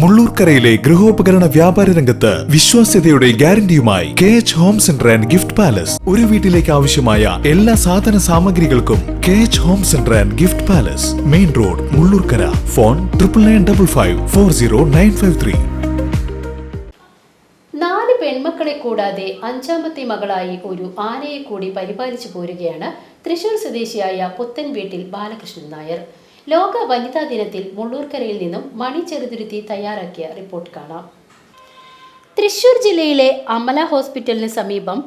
മുള്ളൂർക്കരയിലെ ഗൃഹോപകരണ വ്യാപാര രംഗത്ത് വിശ്വാസ്യതയുടെ ഗ്യാരണ്ടിയുമായി K H home centre and gift palace ഒരു വീട്ടിലേക്ക് ആവശ്യമായ എല്ലാ സാധന സാമഗ്രികൾക്കും K H home centre and gift palace main road Mullurkara. Phone triple nine double five four zero nine five three നാല് പെൺമക്കളെ കൂടാതെ അഞ്ചാമത്തെ മകളായി ഒരു ആനയെ കൂടി പരിപാലിച്ചു പോരുകയാണ് തൃശൂർ സ്വദേശിയായ പുത്തൻ വീട്ടിൽ ബാലകൃഷ്ണൻ നായർ. ലോക വനിതാ ദിനത്തിൽ മുള്ളൂർക്കരയിൽ നിന്നും മണി ചെറുതുരുത്തി തയ്യാറാക്കിയ റിപ്പോർട്ട് കാണാം. തൃശൂർ ജില്ലയിലെ അമല ഹോസ്പിറ്റലിന് സമീപം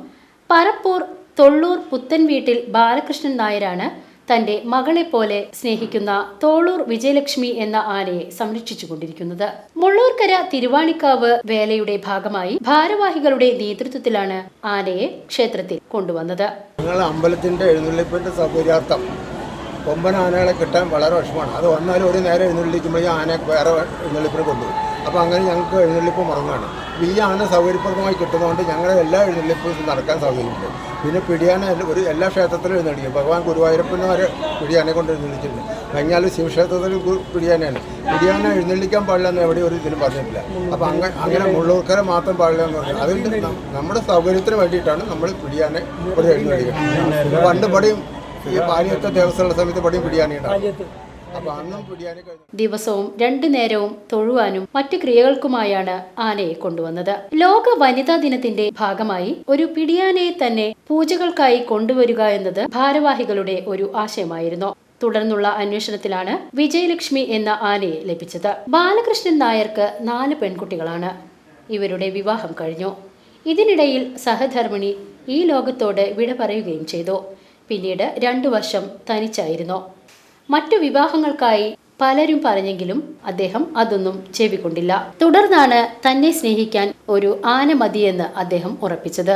പരപ്പൂർ തൊള്ളൂർ പുത്തൻ വീട്ടിൽ ബാലകൃഷ്ണൻ നായരാണ് തന്റെ മകളെ പോലെ സ്നേഹിക്കുന്ന തോളൂർ വിജയലക്ഷ്മി എന്ന ആനയെ സംരക്ഷിച്ചുകൊണ്ടിരിക്കുന്നത്. മുള്ളൂർക്കര തിരുവാണിക്കാവ് വേലയുടെ ഭാഗമായി ഭാരവാഹികളുടെ നേതൃത്വത്തിലാണ് ആനയെ ക്ഷേത്രത്തിൽ കൊണ്ടുവന്നത്. ഞങ്ങൾ എഴുന്നള്ളിപ്പിന്റെ സൗകര്യാർത്ഥം കൊമ്പൻ ആനകളെ കിട്ടാൻ വളരെ വിഷമമാണ്. അത് വന്നാലും ഒരു നേരം എഴുന്നള്ളിക്കുമ്പോഴേ ആന വേറെ എഴുന്നള്ളിപ്പിനെ കൊണ്ടുപോകും അപ്പോൾ അങ്ങനെ ഞങ്ങൾക്ക് എഴുന്നള്ളിപ്പ് അപ്പോൾ ഈ ആന സൗകര്യപ്രദമായി കിട്ടുന്നതുകൊണ്ട് ഞങ്ങളുടെ എല്ലാ എഴുന്നള്ളിപ്പും നടക്കാൻ സൗകര്യമുണ്ട് പിന്നെ പിടിയാന ഒരു എല്ലാ ക്ഷേത്രത്തിലും എഴുന്നള്ളിക്കും. ഭഗവാൻ ഗുരുവായൂരപ്പന് വരെ പിടിയാനെ കൊണ്ട് എഴുന്നള്ളിച്ചിട്ടുണ്ട്. കഴിഞ്ഞാൽ ശിവക്ഷേത്രത്തിൽ പിടിയാനാണ് പിടിയാന എഴുന്നള്ളിക്കാൻ പാടില്ല എന്ന് എവിടെ ഒരു ഇതിലും പറഞ്ഞിട്ടില്ല. അപ്പോൾ അങ്ങനെ അങ്ങനെ മുള്ളൂർക്കര മാത്രം പാടില്ല എന്ന് പറഞ്ഞു അതുകൊണ്ട് നമ്മുടെ സൗകര്യത്തിന് വേണ്ടിയിട്ടാണ് നമ്മൾ പിടിയാനെ ഇവിടെ എഴുന്നള്ളിക്കുന്നത്. പണ്ട് പടിയും ഈ പാലിയത്തെ സമയത്ത് പടിയും ദിവസവും രണ്ടു നേരവും തൊഴുവാനും മറ്റു ക്രിയകൾക്കുമായാണ് ആനയെ കൊണ്ടുവന്നത്. ലോക വനിതാ ദിനത്തിന്റെ ഭാഗമായി ഒരു പിടിയാനയെ തന്നെ പൂജകൾക്കായി കൊണ്ടുവരിക എന്നത് ഭാരവാഹികളുടെ ഒരു ആശയമായിരുന്നു. തുടർന്നുള്ള അന്വേഷണത്തിലാണ് വിജയലക്ഷ്മി എന്ന ആനയെ ലഭിച്ചത്. ബാലകൃഷ്ണൻ നായർക്ക് നാല് പെൺകുട്ടികളാണ്. ഇവരുടെ വിവാഹം കഴിഞ്ഞു. ഇതിനിടയിൽ സഹധർമ്മിണി ഈ ലോകത്തോട് വിട പറയുകയും ചെയ്തു. പിന്നീട് രണ്ടു വർഷം തനിച്ചായിരുന്നു. മറ്റു വിവാഹങ്ങൾക്കായി പലരും പറഞ്ഞെങ്കിലും അദ്ദേഹം അതൊന്നും ചെവിക്കൊണ്ടില്ല. തുടർന്നാണ് തന്നെ സ്നേഹിക്കാൻ ഒരു ആന മതിയെന്ന് അദ്ദേഹം ഉറപ്പിച്ചത്.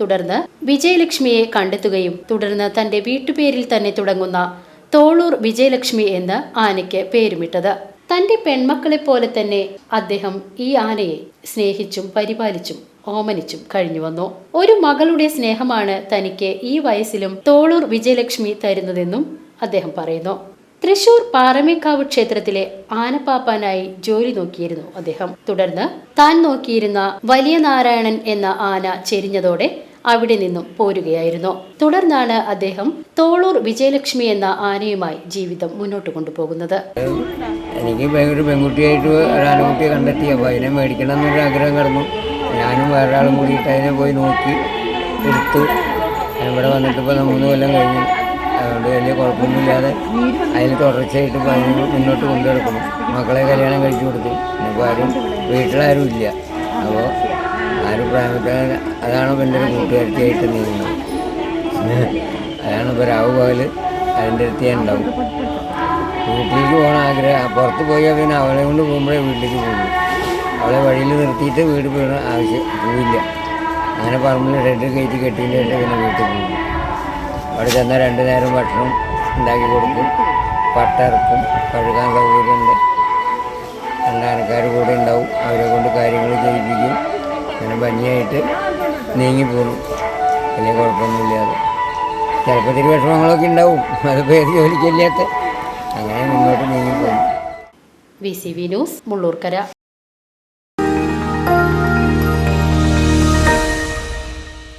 തുടർന്ന് വിജയലക്ഷ്മിയെ കണ്ടെത്തുകയും തുടർന്ന് തന്റെ വീട്ടുപേരിൽ തന്നെ തുടങ്ങുന്ന തോളൂർ വിജയലക്ഷ്മി എന്ന് ആനയ്ക്ക് പേരുമിട്ടത്. തന്റെ പെൺമക്കളെ പോലെ തന്നെ അദ്ദേഹം ഈ ആനയെ സ്നേഹിച്ചും പരിപാലിച്ചും ഓമനിച്ചും കഴിഞ്ഞു വന്നു. ഒരു മകളുടെ സ്നേഹമാണ് തനിക്ക് ഈ വയസ്സിലും തോളൂർ വിജയലക്ഷ്മി തരുന്നതെന്നും അദ്ദേഹം പറയുന്നു. തൃശൂർ പാറമേക്കാവ് ക്ഷേത്രത്തിലെ ആനപ്പാപ്പാനായി ജോലി നോക്കിയിരുന്നു അദ്ദേഹം. തുടർന്ന് താൻ നോക്കിയിരുന്ന വലിയ നാരായണൻ എന്ന ആന ചെരിഞ്ഞതോടെ അവിടെ നിന്നും പോരുകയായിരുന്നു. തുടർന്നാണ് അദ്ദേഹം തോളൂർ വിജയലക്ഷ്മി എന്ന ആനയുമായി ജീവിതം മുന്നോട്ട് കൊണ്ടുപോകുന്നത്. എനിക്ക് ഒരു പെൺകുട്ടിയായിട്ട് ഒരു ആൺകുട്ടിയെ കണ്ടെത്തി. അപ്പോൾ അതിനെ മേടിക്കണം എന്നൊരു ആഗ്രഹം കിടന്നു. ഞാനും വേറൊരാളും കൂടിയിട്ട് അതിനെ പോയി നോക്കി എടുത്തു. ഇവിടെ വന്നിട്ട് ഇപ്പോൾ മൂന്ന് കൊല്ലം കഴിഞ്ഞു. അതുകൊണ്ട് വലിയ കുഴപ്പമൊന്നുമില്ലാതെ അതിന് തുടർച്ചയായിട്ട് ഇപ്പോൾ അതിന് മുന്നോട്ട് കൊണ്ടുനടക്കുന്നു. മക്കളെ കല്യാണം കഴിച്ചു കൊടുത്തു. ഇപ്പോൾ ആരും വീട്ടിലാരും ഇല്ല. അപ്പോൾ ആരും പ്രായത്തിൽ അതാണ് ഇപ്പം എന്റെ ഒരു കൂട്ടുകാരിയായിട്ട് നീങ്ങുന്നത്. അതാണ് ഇപ്പോൾ രാവ് പകൽ അതിന്റെ അടുത്ത് ഞാൻ ഉണ്ടാവും. വീട്ടിലേക്ക് പോകണ ആഗ്രഹം. പുറത്ത് പോയാൽ പിന്നെ അവളെ കൊണ്ട് പോകുമ്പോഴേ വീട്ടിലേക്ക് പോകുള്ളൂ. അവളെ വഴിയിൽ നിർത്തിയിട്ട് വീട് പോകണ ആവശ്യം പോയില്ല. അങ്ങനെ പറമ്പിൽ റെഡ് കയറ്റി കെട്ടിയിട്ട് പിന്നെ വീട്ടിൽ പോകും അവിടെ ചെന്നാൽ രണ്ട് നേരം ഭക്ഷണം ഉണ്ടാക്കി കൊടുക്കും. പട്ടിറക്കും കഴുകാൻ സൗകര്യമുണ്ട്. രണ്ടാനക്കാർ കൂടെ ഉണ്ടാവും. അവരെ കൊണ്ട് കാര്യങ്ങൾ ചെയ്യിപ്പിക്കും. അങ്ങനെ ഭംഗിയായിട്ട് നീങ്ങിപ്പോകും വലിയ കുഴപ്പമൊന്നുമില്ലാതെ. ചിലപ്പോൾ ഇത്തിരി വിഷമങ്ങളൊക്കെ ഉണ്ടാവും. അത് പേര് ജോലിക്കില്ലാത്ത. അങ്ങനെ മുന്നോട്ട് നീങ്ങിപ്പോകും V C V news Mullurkara.